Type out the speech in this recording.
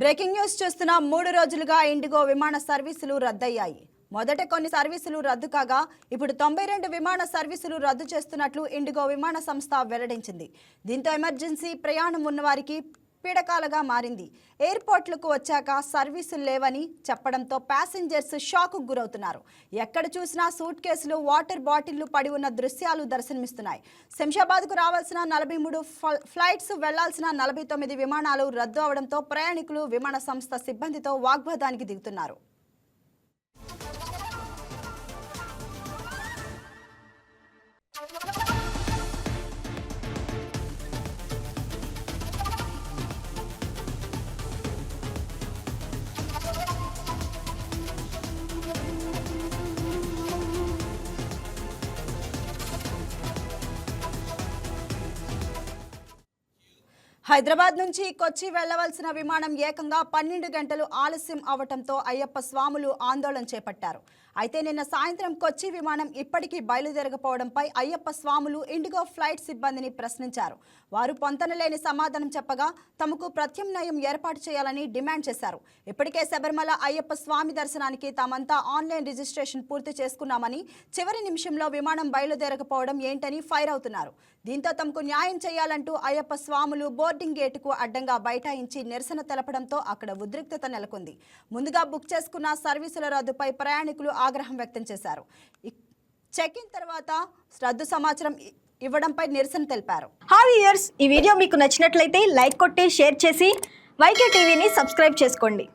Breaking news చూస్తున్న మూడు రోజులుగా ఇండిగో విమాన సర్వీసులు రద్దయ్యాయి. మొదట కొన్ని సర్వీసులు రద్దు కాగా ఇప్పుడు తొంభై రెండు విమాన సర్వీసులు రద్దు చేస్తున్నట్లు ఇండిగో విమాన సంస్థ వెల్లడించింది. దీంతో ఎమర్జెన్సీ ప్రయాణం ఉన్నవారికి పీడకాలుగా మారింది. ఎయిర్పోర్ట్లకు వచ్చాక సర్వీసులు లేవని చెప్పడంతో ప్యాసింజర్స్ షాకు గురవుతున్నారు. ఎక్కడ చూసినా సూట్ కేసులు వాటర్ బాటిళ్ళు పడి ఉన్న దృశ్యాలు దర్శనమిస్తున్నాయి. శంషాబాద్కు రావాల్సిన నలభై మూడు ఫ్లైట్స్ వెళ్ళాల్సిన నలభై తొమ్మిది విమానాలు రద్దు అవడంతో ప్రయాణికులు విమాన సంస్థ సిబ్బందితో వాగ్వాదానికి దిగుతున్నారు. హైదరాబాద్ నుంచి కొచ్చి వెళ్ళవలసిన విమానం ఏకంగా పన్నెండు గంటలు ఆలస్యం అవటంతో అయ్యప్ప స్వాములు ఆందోళన చేపట్టారు. అయితే నిన్న సాయంత్రం కొచ్చి విమానం ఇప్పటికీ బయలుదేరకపోవడంపై అయ్యప్ప స్వాములు ఇండిగో ఫ్లైట్ సిబ్బందిని ప్రశ్నించారు. వారు పొంతనలేని సమాధానం చెప్పగా తమకు ప్రత్యామ్నాయం ఏర్పాటు చేయాలని డిమాండ్ చేశారు. ఇప్పటికే శబరిమల అయ్యప్ప స్వామి దర్శనానికి తామంతా ఆన్లైన్ రిజిస్ట్రేషన్ పూర్తి చేసుకున్నామని చివరి నిమిషంలో విమానం బయలుదేరకపోవడం ఏంటని ఫైర్ అవుతున్నారు. దీంతో తమకు న్యాయం చేయాలంటూ అయ్యప్ప స్వాములు బోర్డు బోర్డింగ్ గేటుకు అడ్డంగా బైఠాయించి నిరసన తెలపడంతో అక్కడ ఉద్రిక్తత నెలకొంది. ముందుగా బుక్ చేసుకున్న సర్వీసుల రద్దుపై ప్రయాణికులు ఆగ్రహం వ్యక్తం చేశారు. చెక్ ఇన్ తర్వాత రద్దు సమాచారం ఇవ్వడంపై నిరసన తెలిపారు. హాయ్ ఇయర్స్ ఈ వీడియో మీకు నచ్చినట్లయితే లైక్ కొట్టి షేర్ చేసి వైకే టీవీని సబ్స్క్రైబ్ చేసుకోండి.